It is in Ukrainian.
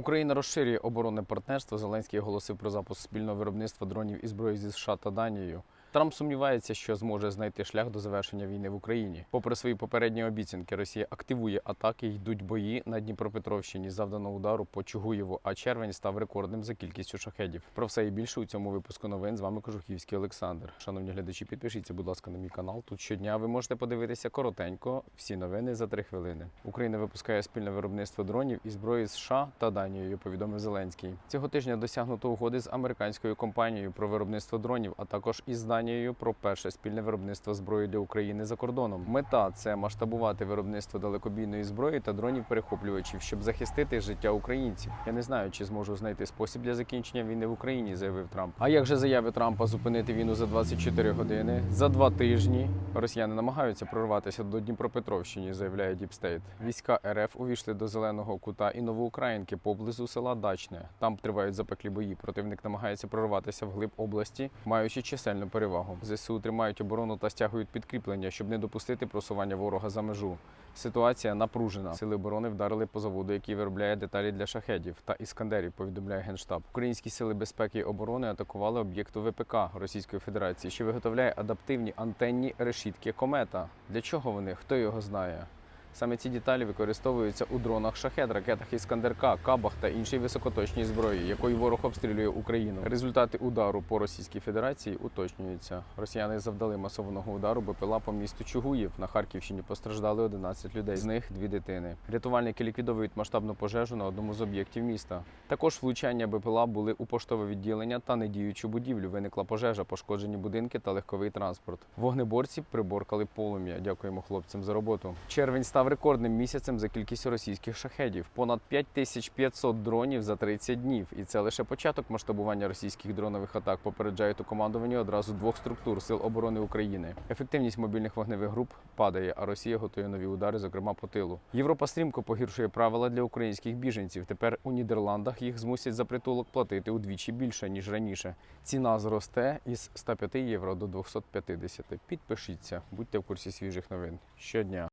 Україна розширює оборонне партнерство. Зеленський оголосив про запуск спільного виробництва дронів і зброї зі США та Данією. Трамп сумнівається, що зможе знайти шлях до завершення війни в Україні. Попри свої попередні обіцянки, Росія активує атаки, йдуть бої на Дніпропетровщині. Завдано удару по Чугуєву, а червень став рекордним за кількістю шахедів. Про все і більше у цьому випуску новин з вами Кожухівський Олександр. Шановні глядачі, підпишіться, будь ласка, на мій канал. Тут щодня ви можете подивитися коротенько всі новини за три хвилини. Україна випускає спільне виробництво дронів і зброї США та Данією. Повідомив Зеленський. Цього тижня досягнуто угоди з американською компанією про виробництво дронів, а також із Данією про перше спільне виробництво зброї для України за кордоном. Мета це масштабувати виробництво далекобійної зброї та дронів перехоплювачів, щоб захистити життя українців. Я не знаю, чи зможу знайти спосіб для закінчення війни в Україні, заявив Трамп. А як же заяви Трампа зупинити війну за 24 години? За два тижні росіяни намагаються прорватися до Дніпропетровщини, заявляє Діпстейт. Війська РФ увійшли до зеленого кута і Новоукраїнки поблизу села Дачне. Там тривають запеклі бої. Противник намагається прорватися вглиб області, маючи чисельну перевагу. ЗСУ тримають оборону та стягують підкріплення, щоб не допустити просування ворога за межу. Ситуація напружена. Сили оборони вдарили по заводу, який виробляє деталі для шахедів та іскандерів. Повідомляє генштаб. Українські сили безпеки і оборони атакували об'єкту ВПК Російської Федерації, що виготовляє адаптивні антенні решітки комета. Для чого вони? Хто його знає? Саме ці деталі використовуються у дронах шахет, ракетах Іскандер-К, кабах та іншій високоточній зброї, якою ворог обстрілює Україну. Результати удару по Російській Федерації уточнюються. Росіяни завдали масованого удару БПЛА по місту Чугуїв. На Харківщині постраждали 11 людей, з них дві дитини. Рятувальники ліквідовують масштабну пожежу на одному з об'єктів міста. Також влучання БПЛА були у поштове відділення та недіючу будівлю. Виникла пожежа, пошкоджені будинки та легковий транспорт. Вогнеборці приборкали полум'я. Дякуємо хлопцям за роботу. Червень став рекордним місяцем за кількістю російських шахедів. Понад 5500 дронів за 30 днів. І це лише початок масштабування російських дронових атак. Попереджають у командуванні одразу двох структур сил оборони України. Ефективність мобільних вогневих груп падає, а Росія готує нові удари, зокрема по тилу. Європа стрімко погіршує правила для українських біженців. Тепер у Нідерландах їх змусять за притулок платити удвічі більше ніж раніше. Ціна зросте із 105 євро до 250. Підпишіться, будьте в курсі свіжих новин щодня.